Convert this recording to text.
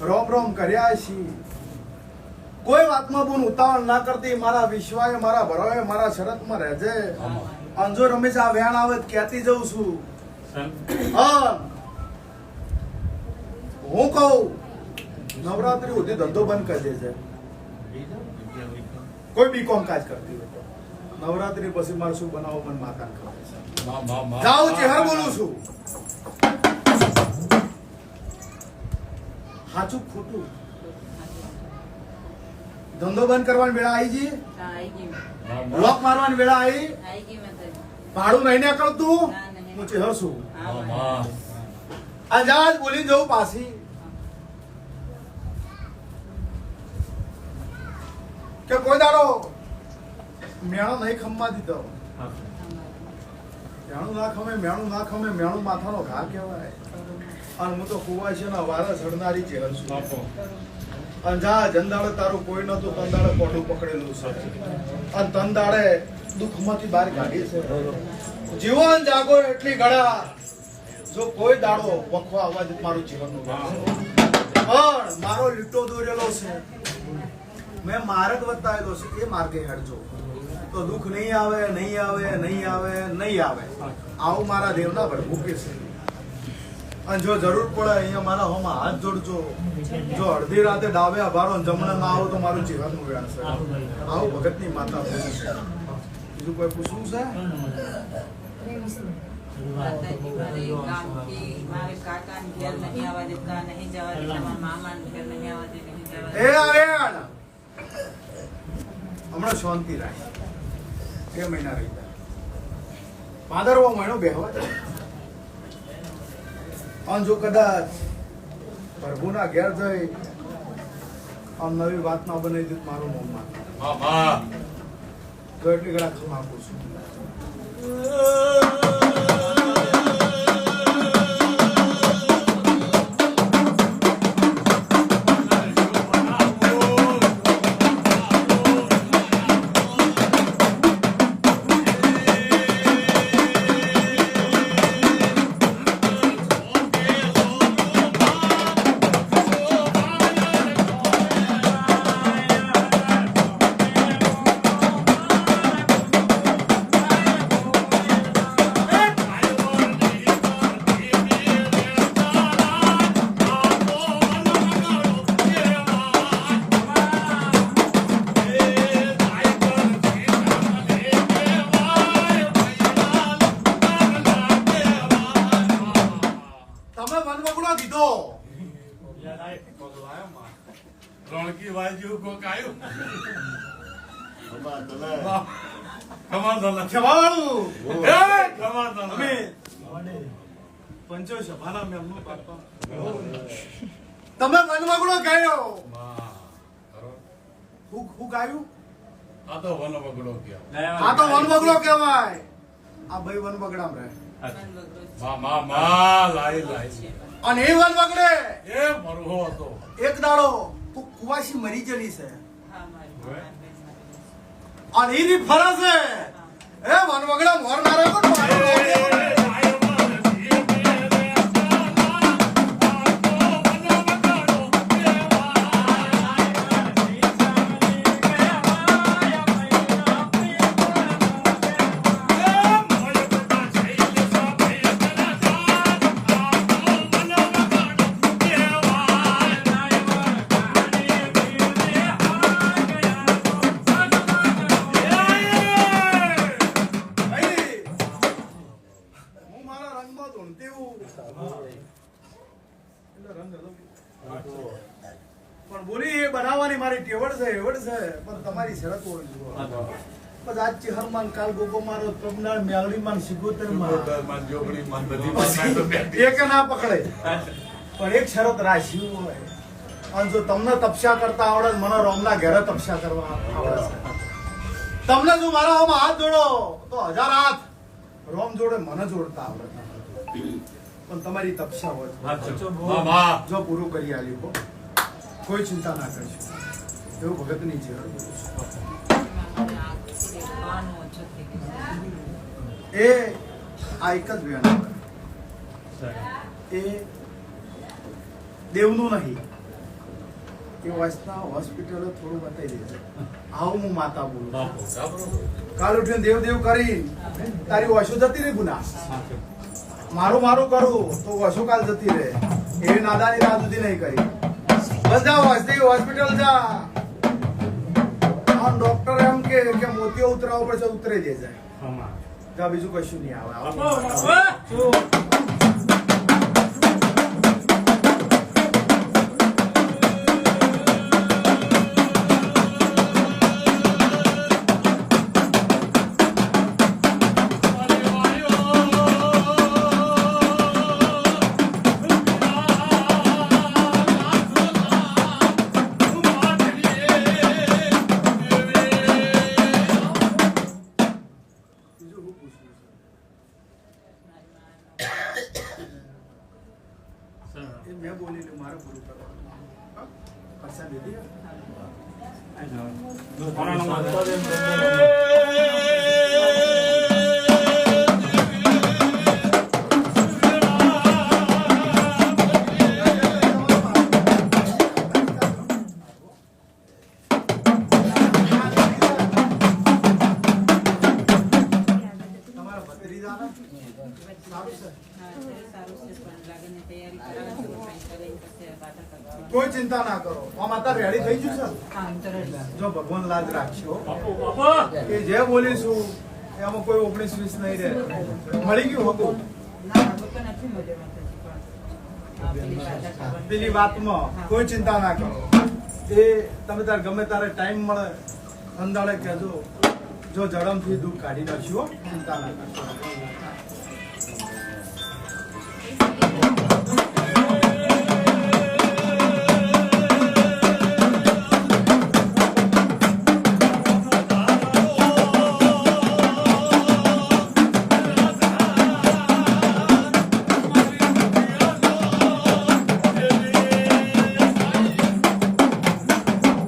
રોમ રોમ કર્યા છીએ કોઈ વાતમાં બોન ઉતાવળ ના કરતી મારા વિશ્વાએ મારા ભરોએ મારા શરતમાં રહેજે. અંજો રમેશ આ વેણ આવે કહેતી જઉં છું. હા. હું કહું નવરાત્રી સુધી ધંધો બંધ કરી દેજે. કોઈ બી કોમ કાજ કરતી હોય નવરાત્રી પછી મારે શું બનાવો મને માતા ખબર છે. જાઉં ચહેર બોલું છું. સાચું ખોટું? ધંધો બંધ કરવાની વેળા આવી ગઈ? બ્લોક મારવાની વેળા આવી. ભાડું નહીં નીકળતું. હું ચહેર છું. બોલી જવું પાછી. કે કોઈ દાડો મેળો નહીં ખમવા દીધો. મેણું ના ખમે મેણું ના ખમે મેણું માથાનો ઘા કહેવાય. અને હું તો કુવાશીના વારા ઝડનારી છું. અને જા જંદાળે તારું કોઈ નતું તંદાળે કોઠું પકડેલું છે. અને તંદાળે દુઃખમાંથી બહાર કાઢી છે. જીવન જાગો એટલી ગળા. જો કોઈ દાડો વખવા અવાજ મારું જીવનનું પણ મારો લીટો દોરેલો છે. મેં માર્ગ બતાવેલો છે. એ માર્ગે હેડજો તો દુઃખ નહીં આવે નહીં આવે નહીં આવે નહીં આવે. આવું મારા દેવના ભડભૂકે છે. અને જો જરૂર પડે, અહીંયા મારા હોમાં હાથ જોડજો. જો અડધી રાતે ડાબે અભારો જમણે ના આવો તો મારું જીવનનું વેણ છે. આવું ભગતની માતા બીજું કોઈ પૂછવું છે. હમણાં શાંતિ રાખ. બે મહિના રહી જાય પાંદરવો મહિનો બેહવા અને જો કદાચ પ્રભુના ઘેર જઈ આમ નવી વાત ના બનાવી દીધું મારું મોંમાં. તો એટલી ઘણા આપું છું. તમે વનવગડો દીધો રણકી વાજ્યું કોક આવ્યું તમે વનવગડો ગાયો. હું હું ગાયું? આ તો વન વગડો ગયા આ તો વનવગડો કહેવાય. આ ભાઈ વનવગડામ રહે. અને એ વનવગડે એ મરઘો હતો. એક દાડો કુવાસી મરી જલી છે. અને એની ફરજ છે. એ વનવગડા મોર મારે મારો ભાઈ, પણ બોલી એ બનાવવાની મારી ટેવડ છે એવડ છે પણ તમારી શરત આજ ચિહરમાં કાલ મારો માં માં બધી. એક ના પકડે. પણ એક શરત રાખ્યું હોય. અને જો તમને તપસ્યા કરતા આવડે મને રોમના ઘેરે તપસ્યા કરવા આવડે છે. તમને જો મારા હાથ જોડો તો હજાર હાથ રોમ જોડે મને જોડતા આવડે પણ તમારી તપસ્યા હોય જો પૂરું કરી આલ્યું. કોઈ ચિંતા ના કરશો. એવું ભગતની છે. એ આ એક જ વેણ એ દેવનું નહીં. એ વાસના હોસ્પિટલ થોડું બતાવી દેજો. આવું હું માતા બોલું કાલ ઉઠીને દેવ દેવ કરી તારી વાસો જતી રહી ગુના. મારું મારું કરું તો વસુકાલ કાલ જતી રહે. એવી નાદાની રાહ સુધી નહીં કરી. બસ જાઓ વાસદી હોસ્પિટલ જા. ડોક્ટર એમ કે કે મોતીઓ ઉતરાવો પડશે ઉતરી જાય. જા બીજું કશું નહીં આવે. એ મેં બોલેલું મારે પૂરું કરવાનું? પૈસા દીધી સારું છે કંઈ ચિંતા ના કરો આમ અત્યારે રેડી થઈ ગયું સર જો ભગવાન લાજ રાખશો. કે જે બોલીશું એમાં કોઈ ઓગણીસ વીસ નહીં રહે મળી ગયું હતું આ પેલી વાતમાં કોઈ ચિંતા ના કરો એ તમે તારે ગમે તારે ટાઈમ મળે અંદાડે કહેજો જો જડમથી દુઃખ કાઢી નાખ્યું ચિંતા ના કરશો.